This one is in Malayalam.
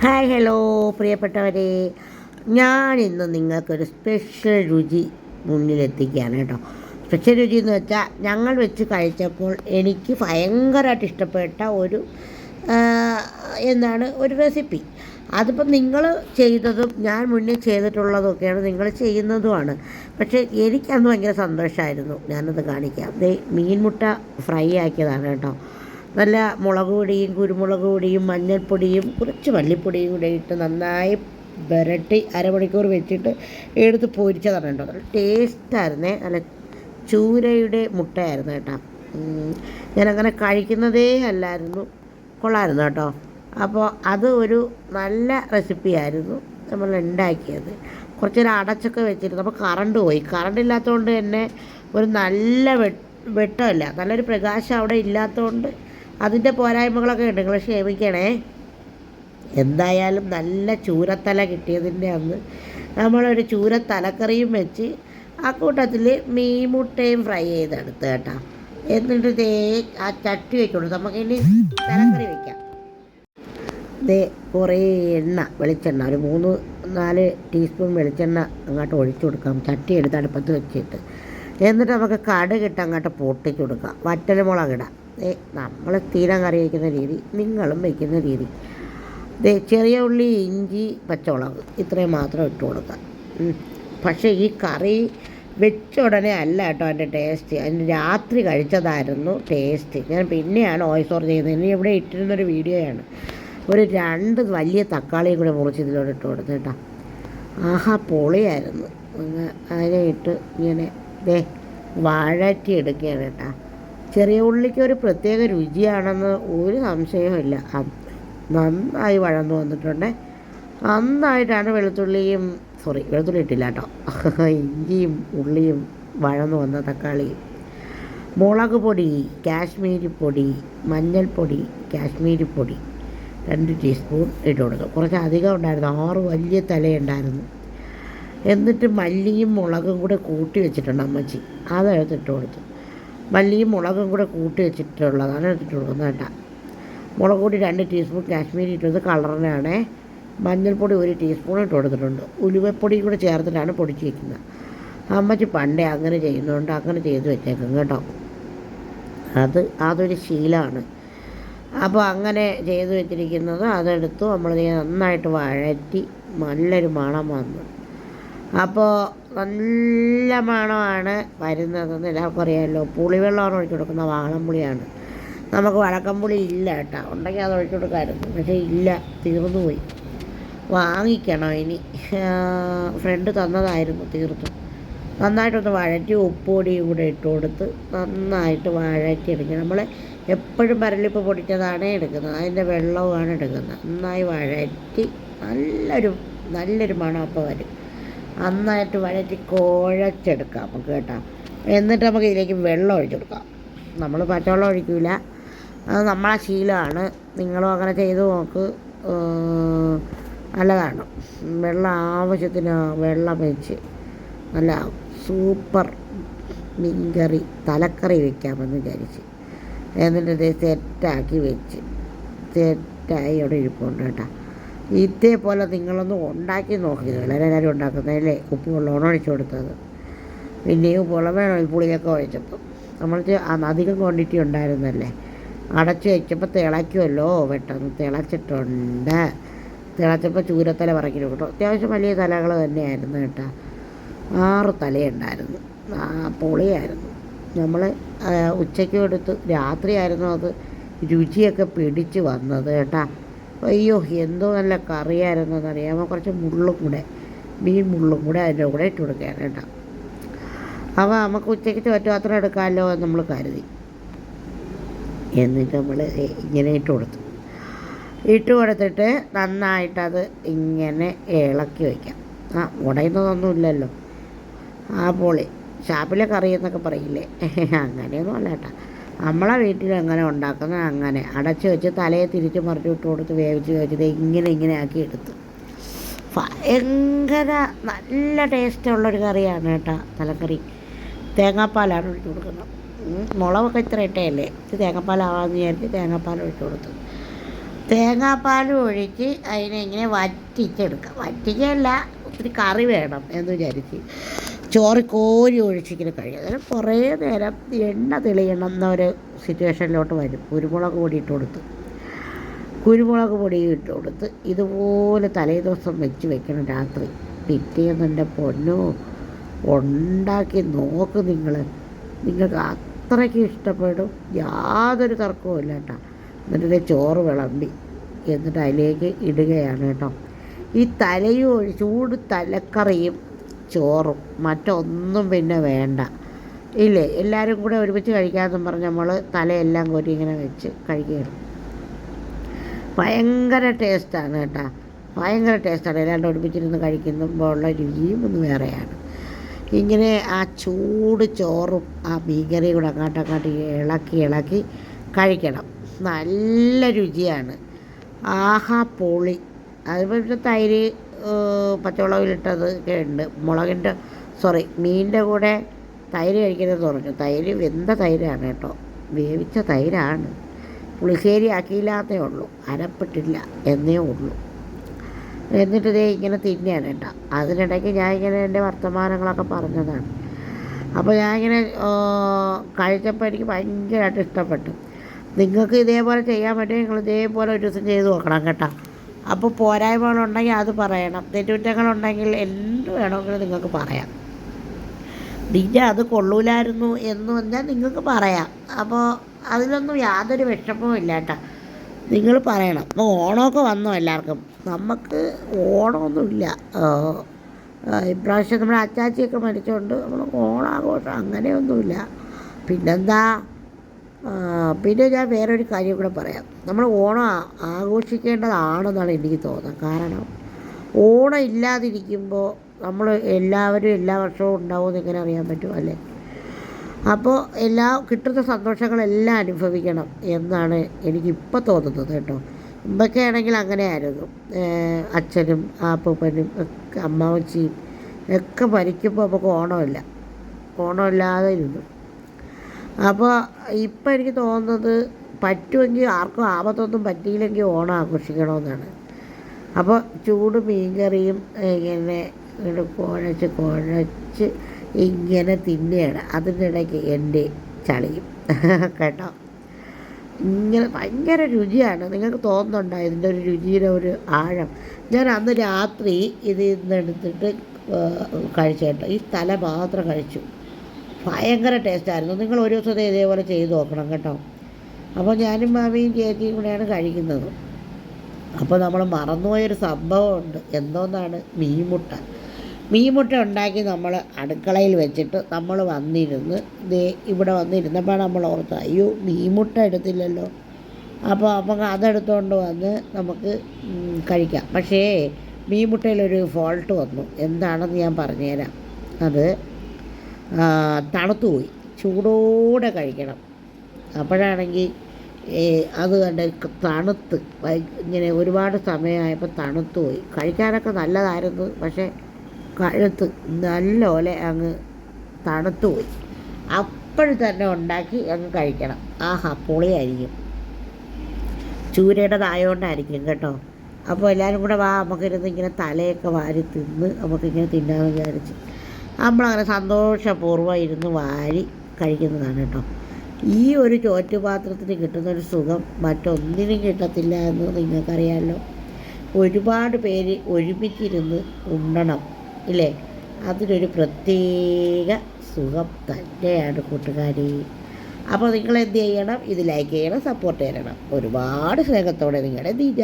ഹായ് ഹലോ പ്രിയപ്പെട്ടവരെ. ഞാൻ ഇന്ന് നിങ്ങൾക്കൊരു സ്പെഷ്യൽ രുചി മുന്നിലെത്തിക്കുകയാണ് കേട്ടോ. സ്പെഷ്യൽ രുചി എന്ന് വെച്ചാൽ ഞങ്ങൾ വെച്ച് കഴിച്ചപ്പോൾ എനിക്ക് ഭയങ്കരമായിട്ട് ഇഷ്ടപ്പെട്ട ഒരു എന്താണ് ഒരു റെസിപ്പി അതിപ്പം നിങ്ങൾ ചെയ്തതും ഞാൻ മുന്നേ ചെയ്തിട്ടുള്ളതൊക്കെയാണ് നിങ്ങൾ ചെയ്യുന്നതുമാണ്. പക്ഷേ എനിക്കന്ന് ഭയങ്കര സന്തോഷമായിരുന്നു ഞാനത് കാണിക്കാം. മീൻമുട്ട ഫ്രൈ ആക്കിയതാണ് കേട്ടോ. നല്ല മുളക് പൊടിയും കുരുമുളക് പൊടിയും മഞ്ഞൾപ്പൊടിയും കുറച്ച് മല്ലിപ്പൊടിയും കൂടെ ഇട്ട് നന്നായി വരട്ടി അരമണിക്കൂർ വെച്ചിട്ട് എടുത്ത് പൊരിച്ചതാണ് കേട്ടോ. നല്ല ടേസ്റ്റായിരുന്നേ. നല്ല ചൂരയുടെ മുട്ടയായിരുന്നു കേട്ടോ. ഞാനങ്ങനെ കഴിക്കുന്നതേ അല്ലായിരുന്നു. കൊള്ളായിരുന്നു കേട്ടോ. അപ്പോൾ അത് ഒരു നല്ല റെസിപ്പിയായിരുന്നു നമ്മൾ ഉണ്ടാക്കിയത്. കുറച്ച് നേരം അടച്ചൊക്കെ വെച്ചിരുന്നു. അപ്പോൾ കറണ്ട് പോയി. കറണ്ട് ഇല്ലാത്തതുകൊണ്ട് തന്നെ ഒരു നല്ല വെട്ടമില്ല. നല്ലൊരു പ്രകാശം അവിടെ ഇല്ലാത്തതുകൊണ്ട് അതിന്റെ പോരായ്മകളൊക്കെ ഉണ്ട്. നിങ്ങൾ ക്ഷമിക്കണേ. എന്തായാലും നല്ല ചൂരത്തല കിട്ടിയതിന്റെ അന്ന് നമ്മളൊരു ചൂര തലക്കറിയും വെച്ച് ആ കൂട്ടത്തിൽ മീൻ മുട്ടയും ഫ്രൈ ചെയ്തെടുത്ത് കേട്ടോ. എന്നിട്ട് ദേ ആ ചട്ടി വെച്ചോളൂ നമുക്കിനി തലക്കറി വെക്കാം. ദേ കുറേ എണ്ണ വെളിച്ചെണ്ണ. ഒരു മൂന്ന് നാല് ടീസ്പൂൺ വെളിച്ചെണ്ണ അങ്ങോട്ട് ഒഴിച്ചു കൊടുക്കാം. ചട്ടി എടുത്ത് അടുപ്പത്ത് വെച്ചിട്ട്. എന്നിട്ട് നമുക്ക് കടുകിട്ട് അങ്ങോട്ട് പൊട്ടിച്ചു കൊടുക്കാം. വറ്റൽ ദേ നമ്മൾ തീരാൻ കറി വയ്ക്കുന്ന രീതി നിങ്ങളും വയ്ക്കുന്ന രീതി. ദേ ചെറിയ ഉള്ളി ഇഞ്ചി പച്ചമുളക് ഇത്രയും മാത്രം ഇട്ട് കൊടുക്കാം. പക്ഷേ ഈ കറി വെച്ച ഉടനെ അല്ല കേട്ടോ അതിന്റെ ടേസ്റ്റ് അതിന് രാത്രി കഴിച്ചതായിരുന്നു ടേസ്റ്റ് ഞാൻ പിന്നെയാണ് വോയിസ് ഓവർ ചെയ്യുന്നത്. ഇനി ഇവിടെ ഇട്ടിരുന്നൊരു വീഡിയോയാണ്. ഒരു രണ്ട് വലിയ തക്കാളിയും കൂടെ മുറിച്ച് ഇതിലോട്ട് ഇട്ട് കൊടുത്തു കേട്ടോ. ആഹാ പൊളിയായിരുന്നു. അതിനെ ഇട്ട് ഇങ്ങനെ ദേ വാഴറ്റി എടുക്കുകയാണ് കേട്ടോ. ചെറിയ ഉള്ളിക്ക് ഒരു പ്രത്യേക രുചിയാണെന്ന് ഒരു സംശയവുമില്ല നന്നായി വഴന്നു വന്നിട്ടുണ്ട്. നന്നായിട്ടാണ് വെളുത്തുള്ളിയും സോറി വെളുത്തുള്ളി ഇട്ടില്ല കേട്ടോ ഇഞ്ചിയും ഉള്ളിയും വഴന്നു വന്ന തക്കാളിയും മുളക് പൊടി കാശ്മീരി പൊടി മഞ്ഞൾപ്പൊടി കാശ്മീരി പൊടി രണ്ട് ടീസ്പൂൺ ഇട്ട് കൊടുത്തു. കുറച്ച് അധികം ഉണ്ടായിരുന്നു. ആറ് വലിയ തലയുണ്ടായിരുന്നു. എന്നിട്ട് മല്ലിയും മുളകും കൂടെ കൂട്ടി വെച്ചിട്ടുണ്ട് അമ്മച്ചി. അതെടുത്തിട്ട് കൊടുത്തു. മല്ലിയും മുളകും കൂടെ കൂട്ടി വെച്ചിട്ടുള്ളതാണ് എടുത്തിട്ട് കൊടുക്കുന്നത് കേട്ടോ മുളക് പൊടി രണ്ട് ടീസ്പൂൺ കാശ്മീരി ഇട്ടത് കളറിനാണ്. മഞ്ഞൾപ്പൊടി ഒരു ടീസ്പൂൺ ഇട്ട് കൊടുത്തിട്ടുണ്ട്. ഉലുവപ്പൊടി കൂടെ ചേർത്തിട്ടാണ് പൊടിച്ച് വയ്ക്കുന്നത് അമ്മച്ചി പണ്ടേ അങ്ങനെ ചെയ്യുന്നതുകൊണ്ട് അങ്ങനെ ചെയ്ത് വെച്ചേക്കും കേട്ടോ. അത് അതൊരു ശീലമാണ്. അപ്പോൾ അങ്ങനെ ചെയ്ത് വെച്ചിരിക്കുന്നത് അതെടുത്തു നമ്മൾ നന്നായിട്ട് വഴറ്റി നല്ലൊരു മണം വന്നു. അപ്പോൾ നല്ല മണമാണ് വരുന്നതെന്ന് എല്ലാവർക്കും അറിയാമല്ലോ. പുളിവെള്ളമാണ് ഒഴിച്ചു കൊടുക്കുന്നത് വാളംപുളിയാണ് നമുക്ക് വഴക്കംപുളി ഇല്ല കേട്ടോ. ഉണ്ടെങ്കിൽ അത് ഒഴിച്ചു കൊടുക്കാമായിരുന്നു. പക്ഷേ ഇല്ല തീർന്നു പോയി. വാങ്ങിക്കണം ഇനി. ഫ്രണ്ട് തന്നതായിരുന്നു തീർത്തും. നന്നായിട്ടൊന്ന് വഴറ്റി ഉപ്പുപൊടിയും കൂടെ ഇട്ട് കൊടുത്ത് നന്നായിട്ട് വഴറ്റി എടുക്കുക നമ്മൾ എപ്പോഴും പരലിപ്പ് പൊടിച്ചതാണ് എടുക്കുന്നത്. അതിന്റെ വെള്ളവുമാണ് എടുക്കുന്നത്. നന്നായി വഴറ്റി നല്ലൊരു നല്ലൊരു മണം അപ്പോൾ വരും. നന്നായിട്ട് വഴറ്റി കുഴച്ചെടുക്കാം നമുക്ക് കേട്ടോ. എന്നിട്ട് നമുക്ക് ഇതിലേക്ക് വെള്ളം ഒഴിച്ചു കൊടുക്കാം. നമ്മൾ പച്ചവെള്ളം ഒഴിക്കില്ല അത് നമ്മളെ ശീലമാണ്. നിങ്ങളും അങ്ങനെ ചെയ്ത് നോക്ക്. നല്ലതാണ്. വെള്ളം ആവശ്യത്തിന് വെള്ളം വെച്ച് നല്ല സൂപ്പർ മീൻകറി തലക്കറി വെക്കാമെന്ന് വിചാരിച്ച്. എന്നിട്ട് ഇത് സെറ്റാക്കി വെച്ച് സെറ്റായി അവിടെ ഇരിപ്പുണ്ട് കേട്ടോ. ഇതേപോലെ നിങ്ങളൊന്ന് ഉണ്ടാക്കി നോക്കി. നേരം ഉണ്ടാക്കുന്നതല്ലേ? ഉപ്പ് വെള്ളമാണ് ഒഴിച്ചു കൊടുത്തത്? പിന്നെയും ഉപ്പുവെള്ളം വേണം? പുളിയൊക്കെ ഒഴിച്ചപ്പോൾ നമ്മൾ അധികം ക്വാണ്ടിറ്റി ഉണ്ടായിരുന്നല്ലേ? അടച്ചു വെച്ചപ്പോൾ തിളയ്ക്കുമല്ലോ? പെട്ടെന്ന് തിളച്ചിട്ടുണ്ട്. തിളച്ചപ്പോൾ ചൂരത്തല പറക്കിന് കേട്ടോ. അത്യാവശ്യം വലിയ തലകൾ തന്നെയായിരുന്നു കേട്ടോ. ആറ് തലയുണ്ടായിരുന്നു. ആ പുളിയായിരുന്നു. നമ്മൾ ഉച്ചയ്ക്കും എടുത്ത് രാത്രിയായിരുന്നു അത് രുചിയൊക്കെ പിടിച്ച് വന്നത് കേട്ടാ. അയ്യോ എന്തോ നല്ല കറിയായിരുന്നെന്ന് അറിയാമോ കുറച്ച് മുള്ളും കൂടെ മീൻ മുള്ളും കൂടെ അതിന്റെ കൂടെ ഇട്ട് കൊടുക്കുകയാണ് കേട്ടോ. അപ്പോൾ നമുക്ക് ഉച്ചയ്ക്ക് ചോറ്റുപാത്രം എടുക്കാമല്ലോ എന്ന് നമ്മൾ കരുതി. എന്നിട്ട് നമ്മൾ ഇങ്ങനെ ഇട്ട് കൊടുത്തു. ഇട്ട് കൊടുത്തിട്ട് നന്നായിട്ടത് ഇങ്ങനെ ഇളക്കി വയ്ക്കാം. ആ ഉടയുന്നതൊന്നുമില്ലല്ലോ ആ പൊളി. ഷാപ്പിലെ കറി എന്നൊക്കെ പറയില്ലേ? അങ്ങനെയൊന്നും അല്ല കേട്ടോ. നമ്മളെ വീട്ടിൽ എങ്ങനെ ഉണ്ടാക്കുന്നത് അങ്ങനെ. അടച്ച് വെച്ച് തലയെ തിരിച്ച് മറിച്ച് വിട്ട് കൊടുത്ത് വേവിച്ച് വെച്ചത് ഇങ്ങനെ ഇങ്ങനെ ആക്കി എടുത്തു. ഭയങ്കര നല്ല ടേസ്റ്റുള്ളൊരു കറിയാണ് കേട്ടോ തലക്കറി. തേങ്ങാപ്പാലാണ് ഒഴിച്ച് കൊടുക്കുന്നത്. മുളകൊക്കെ ഇത്ര ഇട്ടയല്ലേ? ഇത് തേങ്ങാപ്പാലാവാന്ന് വിചാരിച്ച് തേങ്ങാപ്പാൽ ഒഴിച്ച് കൊടുത്തു. തേങ്ങാപ്പാൽ ഒഴിച്ച് അതിനെ ഇങ്ങനെ വറ്റിച്ചെടുക്കാം. വറ്റിക്കല്ല ഒത്തിരി കറി വേണം എന്ന് വിചാരിച്ച്. ചോറ് കോരി ഒഴിച്ചിങ്ങനെ കഴിയും. അങ്ങനെ കുറേ നേരം എണ്ണ തെളിയണം എന്നൊരു സിറ്റുവേഷനിലോട്ട് വരും. കുരുമുളക് പൊടി ഇട്ട് കൊടുത്ത്. കുരുമുളക് പൊടി ഇട്ട് കൊടുത്ത് ഇതുപോലെ തലേ ദിവസം വെച്ച് വെക്കണം രാത്രി. പിറ്റേന്ന് എന്റെ പൊന്നോ ഉണ്ടാക്കി നോക്ക് നിങ്ങൾ നിങ്ങൾക്ക് അത്രയ്ക്ക് ഇഷ്ടപ്പെടും. യാതൊരു തർക്കവും ഇല്ല കേട്ടോ. എന്നിട്ട് ചോറ് വിളമ്പി. എന്നിട്ട് അതിലേക്ക് ഇടുകയാണ് കേട്ടോ. ഈ തലയും ചൂട് തലക്കറിയും ചോറും. മറ്റൊന്നും പിന്നെ വേണ്ട. ഇല്ലേ? എല്ലാവരും കൂടെ ഒരുമിച്ച് കഴിക്കാമെന്നും പറഞ്ഞ് നമ്മൾ തലയെല്ലാം കോരി ഇങ്ങനെ വെച്ച് കഴിക്കുകയാണ്. ഭയങ്കര ടേസ്റ്റാണ് കേട്ടോ. ഭയങ്കര ടേസ്റ്റാണ്. എല്ലാവരും ഒരുമിച്ചിരുന്ന് കഴിക്കുമ്പോൾ ഉള്ള രുചിയും ഒന്ന് വേറെയാണ്. ഇങ്ങനെ ആ ചൂട് ചോറും ആ മീൻകറിയും കൂടെ അങ്ങോട്ട് അങ്ങോട്ട് ഇളക്കി ഇളക്കി കഴിക്കണം. നല്ല രുചിയാണ്. ആഹാ പൊളി. അതുപോലെ തൈര് പച്ചമുളകിലിട്ടത് ഒക്കെ ഉണ്ട് മുളകിന്റെ സോറി മീനിന്റെ കൂടെ തൈര് കഴിക്കുന്നത് പറഞ്ഞു തൈര് വെന്ത തൈരാണ് കേട്ടോ. വേവിച്ച തൈരാണ്. പുളിശ്ശേരി ആക്കിയില്ലാത്തേ ഉള്ളൂ. അരപ്പെട്ടില്ല എന്നേ ഉള്ളൂ. എന്നിട്ട് ഇതേ ഇങ്ങനെ തിന്നെയാണ് കേട്ടോ. അതിനിടയ്ക്ക് ഞാൻ ഇങ്ങനെ എന്റെ വർത്തമാനങ്ങളൊക്കെ പറഞ്ഞതാണ്. അപ്പോൾ ഞാൻ ഇങ്ങനെ കഴിച്ചപ്പോൾ എനിക്ക് ഭയങ്കരമായിട്ട് ഇഷ്ടപ്പെട്ടു. നിങ്ങൾക്ക് ഇതേപോലെ ചെയ്യാൻ പറ്റുമെങ്കിൽ നിങ്ങൾ ഇതേപോലെ ഒരു ദിവസം ചെയ്ത് നോക്കണം കേട്ടോ. അപ്പോൾ പോരായ്മകളുണ്ടെങ്കിൽ അത് പറയണം. തെറ്റുകുറ്റങ്ങളുണ്ടെങ്കിൽ എന്ത് വേണമെങ്കിലും നിങ്ങൾക്ക് പറയാം. നിന്നെ അത് കൊള്ളൂലായിരുന്നു എന്ന് പറഞ്ഞാൽ നിങ്ങൾക്ക് പറയാം. അപ്പോൾ അതിലൊന്നും യാതൊരു വിഷമവും ഇല്ല കേട്ടോ. നിങ്ങൾ പറയണം. അപ്പോൾ ഓണമൊക്കെ വന്നോ എല്ലാവർക്കും. നമുക്ക് ഓണമൊന്നുമില്ല. ഇപ്രാവശ്യം നമ്മുടെ അച്ചാച്ചിയൊക്കെ മരിച്ചുകൊണ്ട് നമ്മൾ ഓണാഘോഷം അങ്ങനെയൊന്നുമില്ല. പിന്നെന്താ? പിന്നെ ഞാൻ വേറൊരു കാര്യം കൂടെ പറയാം. നമ്മൾ ഓണം ആഘോഷിക്കേണ്ടതാണെന്നാണ് എനിക്ക് തോന്നുന്നത്. കാരണം ഓണം ഇല്ലാതിരിക്കുമ്പോൾ നമ്മൾ എല്ലാവരും എല്ലാ വർഷവും ഉണ്ടാവുമെന്ന് എങ്ങനെ അറിയാൻ പറ്റും അല്ലേ? അപ്പോൾ എല്ലാ കിട്ടുന്ന സന്തോഷങ്ങളെല്ലാം അനുഭവിക്കണം എന്നാണ് എനിക്കിപ്പോൾ തോന്നുന്നത് കേട്ടോ. മുമ്പൊക്കെ ആണെങ്കിൽ അങ്ങനെയായിരുന്നു. അച്ഛനും ആപ്പൂപ്പനും ഒക്കെ അമ്മാവച്ചിയും ഒക്കെ മരിക്കുമ്പോൾ നമുക്ക് ഓണമില്ല. ഓണമില്ലാതെ ഇരുന്നു. അപ്പോൾ ഇപ്പം എനിക്ക് തോന്നുന്നത് പറ്റുമെങ്കിൽ ആർക്കും ആപത്തൊന്നും പറ്റിയില്ലെങ്കിൽ ഓണം ആഘോഷിക്കണമെന്നാണ് അപ്പോൾ ചൂട് മീൻകറിയും ഇങ്ങനെ ഇങ്ങനെ കുഴച്ച് കുഴച്ച് ഇങ്ങനെ തിന്നുകയാണ് അതിന്റെ ഇടയ്ക്ക് എന്റെ ചളിയും. കേട്ടോ? ഇങ്ങനെ ഭയങ്കര രുചിയാണ്. നിങ്ങൾക്ക് തോന്നുന്നുണ്ടോ ഇതിന്റെ ഒരു രുചിയുടെ ഒരു ആഴം? ഞാൻ അന്ന് രാത്രി ഇത് ഇന്നെടുത്തിട്ട് കഴിച്ചു കേട്ടോ. ഈ തല മാത്രം കഴിച്ചു. ഭയങ്കര ടേസ്റ്റായിരുന്നു നിങ്ങൾ ഒരു ദിവസത്തെ ഇതേപോലെ ചെയ്ത് നോക്കണം കേട്ടോ. അപ്പോൾ ഞാനും മാമിയും ചേച്ചിയും കൂടെയാണ് കഴിക്കുന്നത്. അപ്പോൾ നമ്മൾ മറന്നുപോയൊരു സംഭവമുണ്ട്. എന്തോന്നാണ്? മീൻമുട്ട. മീൻമുട്ട ഉണ്ടാക്കി നമ്മൾ അടുക്കളയിൽ വെച്ചിട്ട് നമ്മൾ വന്നിരുന്ന് ദേ ഇവിടെ വന്നിരുന്നപ്പോൾ നമ്മൾ ഓർത്ത് അയ്യോ മീൻമുട്ട എടുത്തില്ലല്ലോ. അപ്പോൾ അപ്പം അതെടുത്തുകൊണ്ട് വന്ന് നമുക്ക് കഴിക്കാം. പക്ഷേ മീൻമുട്ടയിലൊരു ഫോൾട്ട് വന്നു. എന്താണെന്ന് ഞാൻ പറഞ്ഞുതരാം. അത് തണുത്തുപോയി ചൂടോടെ കഴിക്കണം. അപ്പോഴാണെങ്കിൽ അത് കണ്ട് തണുത്ത് ഇങ്ങനെ ഒരുപാട് സമയമായപ്പോൾ തണുത്തു പോയി. കഴിക്കാനൊക്കെ നല്ലതായിരുന്നു പക്ഷേ കഴുത്ത് നല്ലപോലെ അങ്ങ് തണുത്തു പോയി. അപ്പോഴും തന്നെ ഉണ്ടാക്കി അങ്ങ് കഴിക്കണം. ആഹാ പൊളിയായിരിക്കും. ചൂരയുടേതായോണ്ടായിരിക്കും കേട്ടോ. അപ്പോൾ എല്ലാവരും കൂടെ വാ നമുക്കിരുന്ന് ഇങ്ങനെ തലയൊക്കെ വാരി തിന്ന് നമുക്കിങ്ങനെ തിന്നാമെന്ന് വിചാരിച്ച്. നമ്മളങ്ങനെ സന്തോഷപൂർവം ഇരുന്ന് വാരി കഴിക്കുന്നതാണ് കേട്ടോ. ഈ ഒരു ചോറ്റുപാത്രത്തിന് കിട്ടുന്ന ഒരു സുഖം മറ്റൊന്നിനും കിട്ടത്തില്ല എന്ന് നിങ്ങൾക്കറിയാമല്ലോ ഒരുപാട് പേര് ഒരുമിച്ചിരുന്ന് ഉണ്ണണം ഇല്ലേ? അതിനൊരു പ്രത്യേക സുഖം തന്നെയാണ് കൂട്ടുകാരി. അപ്പോൾ നിങ്ങൾ എന്ത് ചെയ്യണം? ഇത് ലൈക്ക് ചെയ്യണം സപ്പോർട്ട് ചെയ്യണം. ഒരുപാട് സ്നേഹത്തോടെ നിങ്ങളുടെ ദിജ.